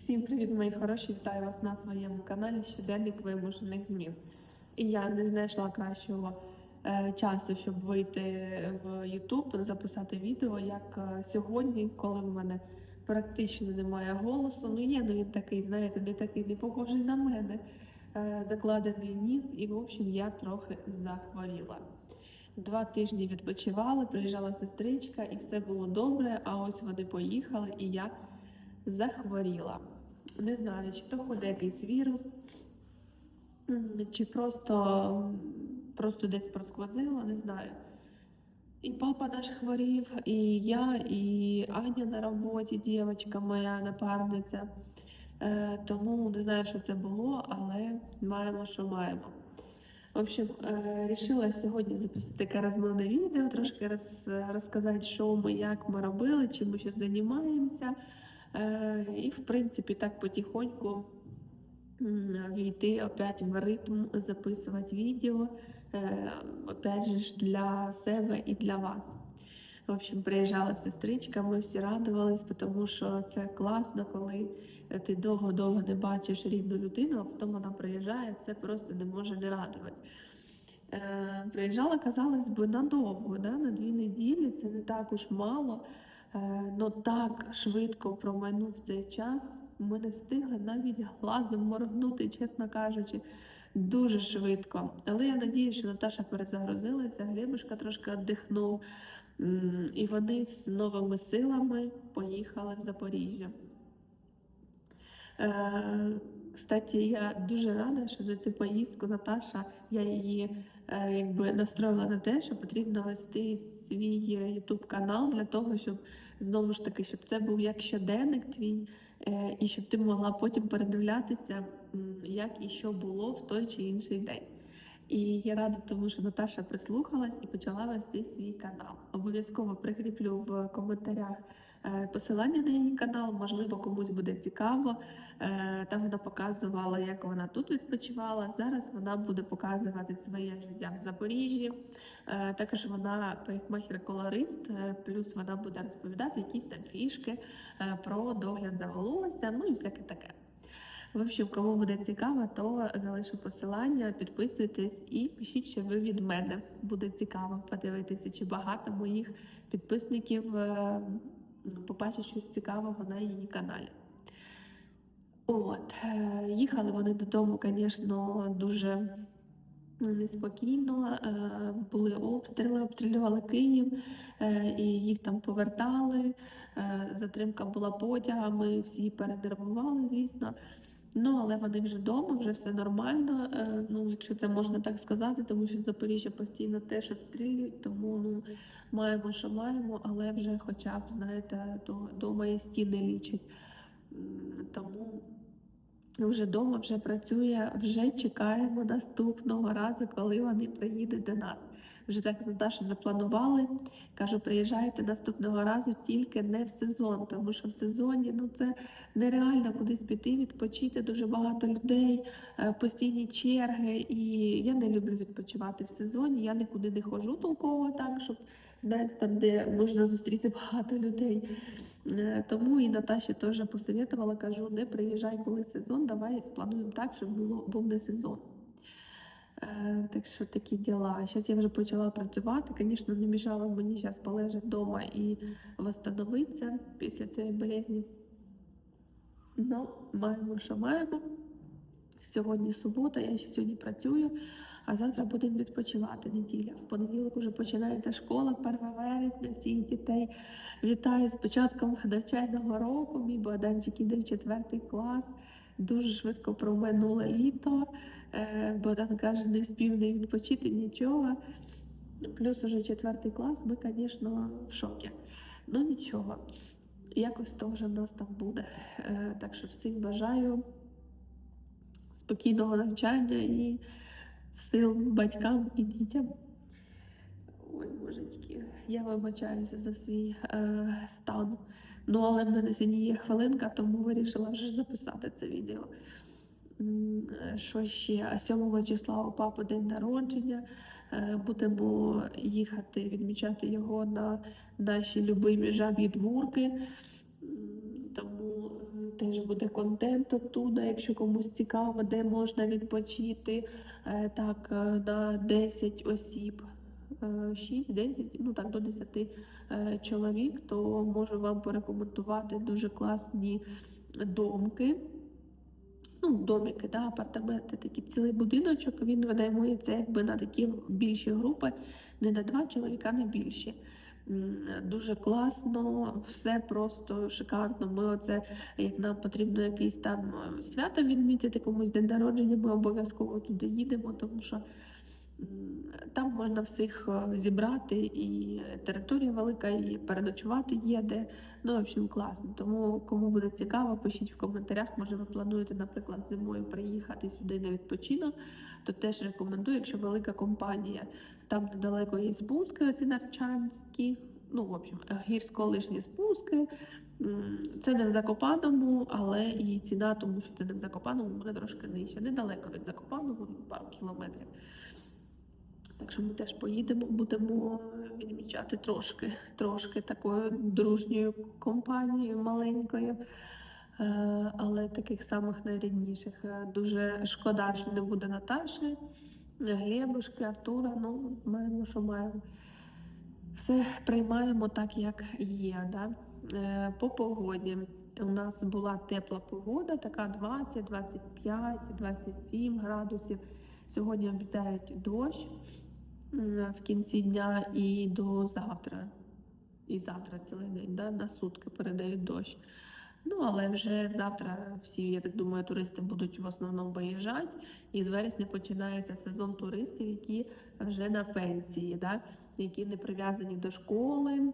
Всім привіт, мої хороші! Вітаю вас на своєму каналі Щоденник вимушених змін. І я не знайшла кращого е, часу, щоб вийти в YouTube, записати відео, як е, сьогодні, коли в мене практично немає голосу. Ну є, ну він такий, знаєте, не такий не похожий на мене. Е, закладений ніс, і в общем я трохи захворіла. Два тижні відпочивала, приїжджала сестричка, і все було добре. А ось вони поїхали, і я захворіла. Не знаю, чи то ходить якийсь вірус, чи просто, просто десь просквозило, не знаю. І папа наш хворів, і я, і Аня на роботі, дівчинка моя напарниця. Е, тому не знаю, що це було, але маємо, що маємо. В общем, е, рішила сьогодні записати таке розмовне відео, трошки роз, розказати, що ми, як ми робили, чим ми ще займаємося. Е, і, в принципі, так потихоньку війти опять в ритм, записувати відео, е, опять же для себе і для вас. В общем, приїжджала сестричка, ми всі радувались, тому що це класно, коли ти довго-довго не бачиш рідну людину, а потім вона приїжджає, це просто не може не радувати. Е, приїжджала, казалось би, надовго, да? на дві неділі, це не так уж мало. Але так швидко промайнув цей час, ми не встигли навіть глазом моргнути, чесно кажучи, дуже швидко. Але я надію, що Наташа перезагрузилася, Глебушка трошки віддихнув, і вони з новими силами поїхали в Запоріжжя. Е, Кстати, я дуже рада, що за цю поїздку Наташа, я її якби настроїла на те, що потрібно вести свій YouTube канал для того, щоб знову ж таки, щоб це був як щоденник твій, е, і щоб ти могла потім передивлятися, як і що було в той чи інший день. І я рада, тому що Наташа прислухалась і почала вести свій канал. Обов'язково прикріплю в коментарях е, посилання на її канал, можливо, комусь буде цікаво. Е, Там вона показувала, як вона тут відпочивала. Зараз вона буде показувати своє життя в Запоріжжі. Е, Також вона парикмахер-колорист, е, плюс вона буде розповідати якісь там фішки е, про догляд за волоссям, ну і всяке таке. В общем, кому буде цікаво, то залишу посилання, підписуйтесь і пишіть, що ви від мене. Буде цікаво подивитися, чи багато моїх підписників побачать щось цікавого на її каналі. От, е, їхали вони додому, звісно, дуже неспокійно. Е, Були обстріли, обстрілювали Київ, е, і їх там повертали. Затримка була потягами, всі перенервували, звісно. Ну, але вони вже вдома, вже все нормально. е, Ну, якщо це можна так сказати, тому що Запоріжжя постійно теж обстрілюють, тому ну маємо, що маємо, але вже хоча б, знаєте, то дома і стіни лічать. Тому вже вдома вже працює, вже чекаємо наступного разу, коли вони приїдуть до нас. Вже так з Наташою запланували. Кажу, приїжджайте наступного разу, тільки не в сезон, тому що в сезоні ну це нереально кудись піти, відпочити. Дуже багато людей, е, постійні черги. І я не люблю відпочивати в сезоні. Я нікуди не ходжу толково так, щоб знаєте, там, де можна зустріти багато людей. Е, Тому і Наташі теж посоветувала, кажу, не приїжджай, коли сезон, давай сплануємо так, щоб було, був не сезон. Е, Так що такі діла. Зараз я вже почала працювати. Звісно, не мішало мені зараз полежати вдома і восстановитися після цієї болезні. Ну, маємо, що маємо. Сьогодні субота, я ще сьогодні працюю, а завтра будемо відпочивати неділя. В понеділок вже починається школа, 1 вересня, всіх дітей. Вітаю з початком навчального року. Мій Богданчик іде в четвертий клас. Дуже швидко проминуло літо. Е, Богдан каже, не вспів не відпочити нічого. Плюс уже четвертий клас, ми, звісно, в шокі. Ну нічого, якось то вже в нас там буде. Е, Так що всім бажаю спокійного навчання і сил батькам і дітям. Ой, божечки, я вибачаюся за свій е, стан. Ну, але в мене сьогодні є хвилинка, тому вирішила вже записати це відео. Що ще? А 7 числа у папи день народження. Е, Будемо їхати відмічати його на наші любимі жаб'ї дворки. Теж буде контент оттуда, якщо комусь цікаво, де можна відпочити. Е, Так, е, на 10 осіб, 6-10, ну так, до 10 е, чоловік, то можу вам порекомендувати дуже класні домки. Ну, домики, да, апартаменти, такий цілий будиночок, він видаймується якби на такі більші групи, не на два чоловіка, не більші. Дуже класно, все просто шикарно. Ми оце, як нам потрібно якийсь там е, свято відмітити, комусь день народження, ми обов'язково туди їдемо, тому що там можна всіх е, зібрати, і територія велика, і переночувати є де. Ну, в общем, класно. Тому кому буде цікаво, пишіть в коментарях. Може, ви плануєте, наприклад, зимою приїхати сюди на відпочинок, то теж рекомендую, якщо велика компанія, там недалеко є спуски, ці навчанські. Ну, в общем, гірсько-лижні спуски. Це не в Закопаному, але і ціна, тому що це не в Закопаному, буде трошки нижче. Недалеко від Закопаного, пару кілометрів. Так що ми теж поїдемо, будемо відмічати трошки, трошки такою дружньою компанією маленькою, Е, але таких самих найрідніших. Е, Дуже шкода, що не буде Наташі, Глебушки, Артура. Ну, маємо, що маємо. Все приймаємо так, як є. Да? Е, По погоді. У нас була тепла погода, така 20, 25, 27 градусів. Сьогодні обіцяють дощ в кінці дня і до завтра. І завтра цілий день, да? на сутки передають дощ. Ну, але вже завтра всі, я так думаю, туристи будуть в основному виїжджати. І з вересня починається сезон туристів, які вже на пенсії, да? які не прив'язані до школи,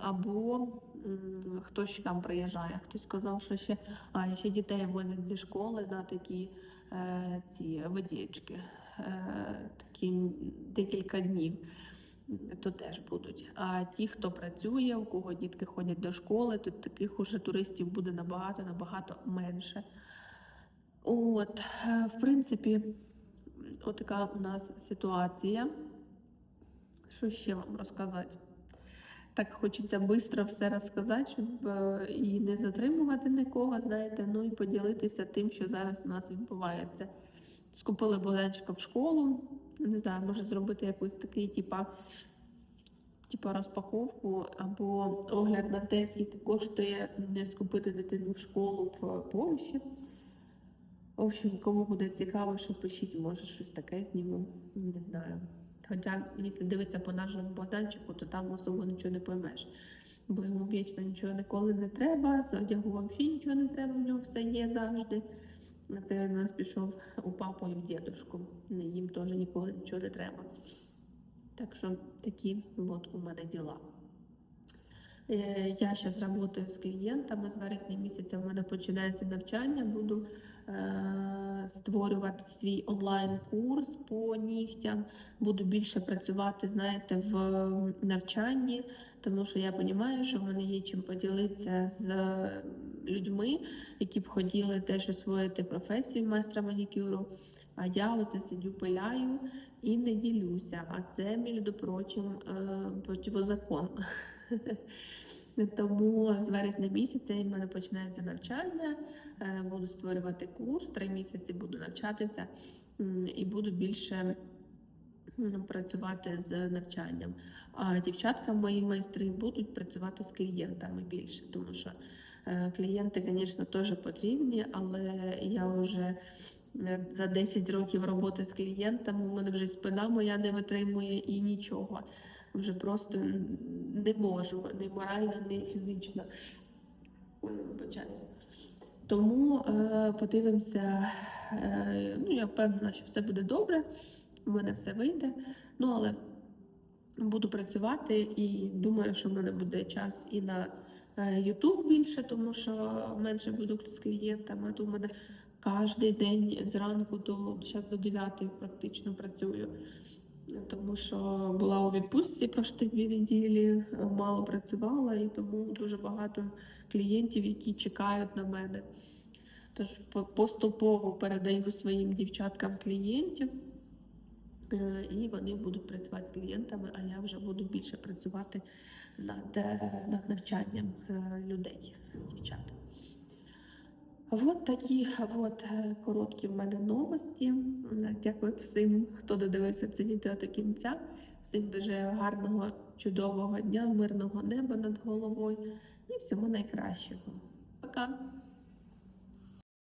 або м, хтось ще там приїжджає. Хтось сказав, що ще, а, ще дітей возять зі школи на такі е, ці водички, е, такі декілька днів. То теж будуть. А ті, хто працює, у кого дітки ходять до школи, то таких уже туристів буде набагато набагато менше. От, е, в принципі, отака у нас ситуація. Що ще вам розказати? Так хочеться швидко все розказати, щоб е, і не затримувати нікого, знаєте, ну і поділитися тим, що зараз у нас відбувається. Скупили Богданчика в школу. Не знаю, може зробити якийсь такий, типа, типа розпаковку або огляд на те, скільки коштує не скупити дитину в школу в Польщі. В общем, кому буде цікаво, що пишіть, може щось таке зніму. Не знаю. Хоча, якщо дивитися по нашому Богданчику, то там особо нічого не поймеш. Бо йому вічно нічого ніколи не треба, з одягу взагалі нічого не треба, в нього все є завжди. На це він нас пішов у папу і в дідушку. Їм теж ніколи нічого не треба. Так що такі от у мене діла. Е, Я зараз працюю з клієнтами. З вересня місяця в мене починається навчання. Буду створювати свій онлайн-курс по нігтям. Буду більше працювати, знаєте, в навчанні, тому що я розумію, що в мене є чим поділитися з людьми, які б хотіли теж освоїти професію майстра манікюру. А я оце сидю, пиляю і не ділюся. А це, між прочим, е, противозаконно. Тому з вересня місяця в мене починається навчання. е, Буду створювати курс, три місяці буду навчатися і буду більше працювати з навчанням. А дівчатка, мої майстри, будуть працювати з клієнтами більше, тому що е, клієнти, звісно, теж потрібні, але я вже е, за 10 років роботи з клієнтами у мене вже спина моя не витримує і нічого. Вже просто не можу, ні морально, ні фізично. Ой. Тому е, подивимося. Е, ну, я впевнена, що все буде добре. У мене все вийде. Ну, але буду працювати і думаю, що в мене буде час і на е, YouTube більше, тому що менше буду з клієнтами. То в мене кожен день зранку до, зараз до 9 практично працюю. Тому що була у відпустці почти дві неділі, мало працювала, і тому дуже багато клієнтів, які чекають на мене. Тож поступово передаю своїм дівчаткам клієнтів, е, і вони будуть працювати з клієнтами, а я вже буду більше працювати над, е, над навчанням е, людей. От такі от е, короткі в мене новості. Дякую всім, хто додивився це відео до кінця. Всім бажаю гарного, чудового дня, мирного неба над головою і всього найкращого. Пока!